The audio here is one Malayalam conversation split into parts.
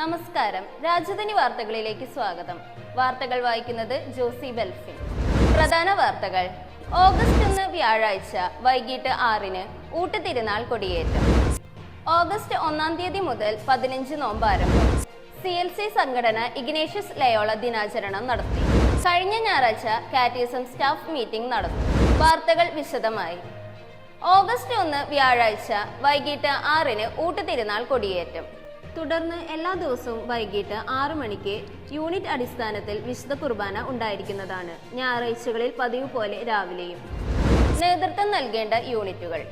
നമസ്കാരം. രാജധാനി വാർത്തകളിലേക്ക് സ്വാഗതം. വാർത്തകൾ വായിക്കുന്നത് ജോസി ബെൽഫി. പ്രധാന വാർത്തകൾ. ഓഗസ്റ്റ് ഒന്ന് വ്യാഴാഴ്ച വൈകിട്ട് ആറിന് ഊട്ടുതിരുനാൾ കൊടിയേറ്റം. ഓഗസ്റ്റ് ഒന്നാം തീയതി മുതൽ പതിനഞ്ച് നോമ്പ് ആരംഭം. സി എൽ സി സംഘടന ഇഗ്നേഷ്യസ് ലയോള ദിനാചരണം നടത്തി. കഴിഞ്ഞ ഞായറാഴ്ച കാറ്റീസം സ്റ്റാഫ് മീറ്റിംഗ് നടന്നു. വാർത്തകൾ വിശദമായി. ഓഗസ്റ്റ് ഒന്ന് വ്യാഴാഴ്ച വൈകിട്ട് ആറിന് ഊട്ടുതിരുനാൾ കൊടിയേറ്റം. തുടർന്ന് എല്ലാ ദിവസവും വൈകിട്ട് ആറു മണിക്ക് യൂണിറ്റ് അടിസ്ഥാനത്തിൽ വിശുദ്ധ കുർബാന ഉണ്ടായിരിക്കുന്നതാണ്. ഞായറാഴ്ചകളിൽ പതിവ് പോലെ രാവിലെയും. നേതൃത്വം നൽകേണ്ട യൂണിറ്റുകൾ.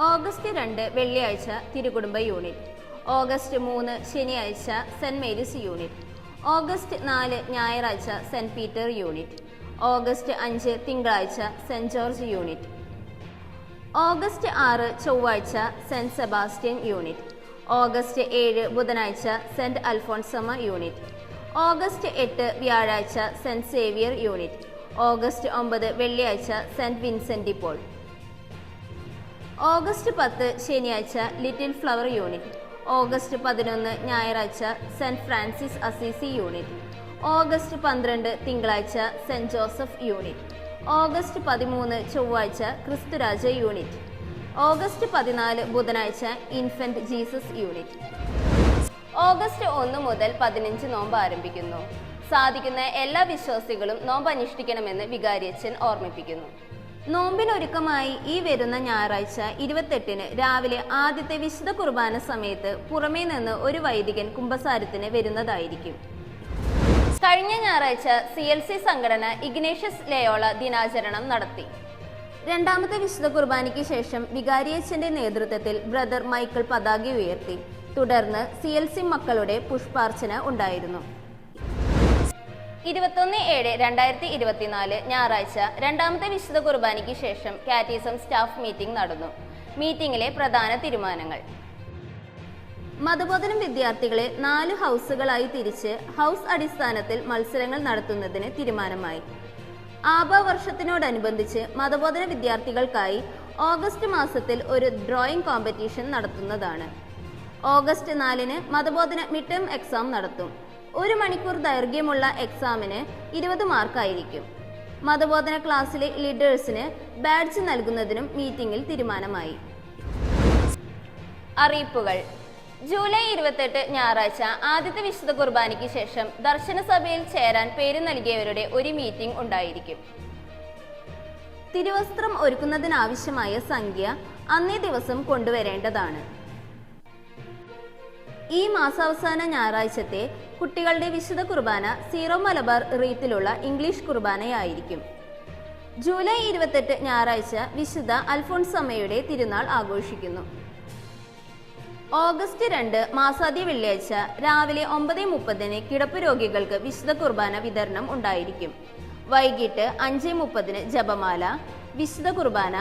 ഓഗസ്റ്റ് രണ്ട് വെള്ളിയാഴ്ച തിരുകുടുംബ യൂണിറ്റ്. ഓഗസ്റ്റ് മൂന്ന് ശനിയാഴ്ച സെന്റ് മേരീസ് യൂണിറ്റ്. ഓഗസ്റ്റ് നാല് ഞായറാഴ്ച സെന്റ് പീറ്റർ യൂണിറ്റ്. ഓഗസ്റ്റ് അഞ്ച് തിങ്കളാഴ്ച സെന്റ് ജോർജ് യൂണിറ്റ്. ഓഗസ്റ്റ് ആറ് ചൊവ്വാഴ്ച സെന്റ് സെബാസ്റ്റ്യൻ യൂണിറ്റ്. ഓഗസ്റ്റ് ഏഴ് ബുധനാഴ്ച സെന്റ് അൽഫോൺസമ്മ യൂണിറ്റ്. ഓഗസ്റ്റ് എട്ട് വ്യാഴാഴ്ച സെന്റ് സേവിയർ യൂണിറ്റ്. ഓഗസ്റ്റ് ഒമ്പത് വെള്ളിയാഴ്ച സെന്റ് വിൻസെന്റ് പോൾ ഓഗസ്റ്റ് പത്ത് ശനിയാഴ്ച ലിറ്റിൽ ഫ്ലവർ യൂണിറ്റ്. ഓഗസ്റ്റ് പതിനൊന്ന് ഞായറാഴ്ച saint Francis Assisi unit. August പന്ത്രണ്ട് തിങ്കളാഴ്ച സെന്റ് ജോസഫ് യൂണിറ്റ്. ഓഗസ്റ്റ് പതിമൂന്ന് ചൊവ്വാഴ്ച ക്രിസ്തുരാജ യൂണിറ്റ്. ഓഗസ്റ്റ് പതിനാല് ബുധനാഴ്ച ഇൻഫന്റ് ജീസസ് യൂണിറ്റ് ഓഗസ്റ്റ് ഒന്ന് മുതൽ പതിനഞ്ച് നോമ്പ് ആരംഭിക്കുന്നു. സാധിക്കുന്ന എല്ലാ വിശ്വാസികളും നോമ്പ് അനുഷ്ഠിക്കണമെന്ന് വികാരിയച്ഛൻ ഓർമ്മിപ്പിക്കുന്നു. നോമ്പിനൊരുക്കമായി ഈ വരുന്ന ഞായറാഴ്ച ഇരുപത്തെട്ടിന് രാവിലെ ആദ്യത്തെ വിശുദ്ധ കുർബാന സമയത്ത് പുറമേ നിന്ന് ഒരു വൈദികൻ കുംഭസാരത്തിന് വരുന്നതായിരിക്കും. കഴിഞ്ഞ ഞായറാഴ്ച സി എൽ സി സംഘടന ഇഗ്നേഷ്യസ് ലയോള ദിനാചരണം നടത്തി. രണ്ടാമത്തെ വിശുദ്ധ കുർബാനയ്ക്ക് ശേഷം വികാരിയച്ഛന്റെ നേതൃത്വത്തിൽ ബ്രദർ മൈക്കിൾ പതാക ഉയർത്തി. തുടർന്ന് സി എൽ സി മക്കളുടെ പുഷ്പാർച്ചന ഉണ്ടായിരുന്നു. ഇരുപത്തൊന്ന് ഏഴ് രണ്ടായിരത്തി ഇരുപത്തിനാല് ഞായറാഴ്ച രണ്ടാമത്തെ വിശുദ്ധ കുർബാനയ്ക്ക് ശേഷം കാറ്റിസം സ്റ്റാഫ് മീറ്റിംഗ് നടന്നു. മീറ്റിംഗിലെ പ്രധാന തീരുമാനങ്ങൾ. മതബോധനം വിദ്യാർത്ഥികളെ നാല് ഹൗസുകളായി തിരിച്ച് ഹൗസ് അടിസ്ഥാനത്തിൽ മത്സരങ്ങൾ നടത്തുന്നതിന് തീരുമാനമായി. ആബ വർഷത്തിനോടനുബന്ധിച്ച് മതബോധന വിദ്യാർത്ഥികൾക്കായി ഓഗസ്റ്റ് മാസത്തിൽ ഒരു ഡ്രോയിങ് കോമ്പറ്റീഷൻ നടത്തുന്നതാണ്. ഓഗസ്റ്റ് നാലിന് മതബോധന മിഡ് ടേം എക്സാം നടത്തും. ഒരു മണിക്കൂർ ദൈർഘ്യമുള്ള എക്സാമിന് ഇരുപത് മാർക്കായിരിക്കും. മതബോധന ക്ലാസ്സിലെ ലീഡേഴ്സിന് ബാഡ്ജ് നൽകുന്നതിനും മീറ്റിംഗിൽ തീരുമാനമായി. അറിയിപ്പുകൾ ജൂലൈ ഇരുപത്തെട്ട് ഞായറാഴ്ച ആദ്യത്തെ വിശുദ്ധ കുർബാനയ്ക്ക് ശേഷം ദർശന സഭയിൽ ചേരാൻ പേര് നൽകിയവരുടെ ഒരു മീറ്റിംഗ് ഉണ്ടായിരിക്കും. തിരുവസ്ത്രം ഒരുക്കുന്നതിനാവശ്യമായ സംഖ്യ അന്നേ ദിവസം കൊണ്ടുവരേണ്ടതാണ്. ഈ മാസാവസാന ഞായറാഴ്ചത്തെ കുട്ടികളുടെ വിശുദ്ധ കുർബാന സീറോ മലബാർ റീത്തിലുള്ള ഇംഗ്ലീഷ് കുർബാനയായിരിക്കും. ജൂലൈ ഇരുപത്തെട്ട് ഞായറാഴ്ച വിശുദ്ധ അൽഫോൺസമ്മയുടെ തിരുനാൾ ആഘോഷിക്കുന്നു. ഓഗസ്റ്റ് രണ്ട് മാസാദ്യ വെള്ളിയാഴ്ച രാവിലെ ഒമ്പത് മുപ്പതിന് കിടപ്പ് രോഗികൾക്ക് വിശുദ്ധ കുർബാന വിതരണം ഉണ്ടായിരിക്കും. വൈകിട്ട് അഞ്ച് മുപ്പതിന് ജപമാല വിശുദ്ധ കുർബാന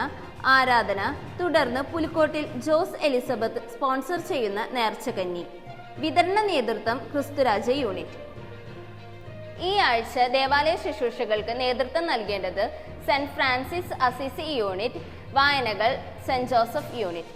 ആരാധന തുടർന്ന് പുലിക്കോട്ടിൽ ജോസ് എലിസബത്ത് സ്പോൺസർ ചെയ്യുന്ന നേർച്ചകന്നി. വിതരണ നേതൃത്വം ക്രിസ്തുരാജ യൂണിറ്റ്. ഈ ആഴ്ച ദേവാലയ ശുശ്രൂഷകൾക്ക് നേതൃത്വം നൽകേണ്ടത് സെന്റ് ഫ്രാൻസിസ് അസിസി യൂണിറ്റ് വായനകൾ സെന്റ് ജോസഫ് യൂണിറ്റ്.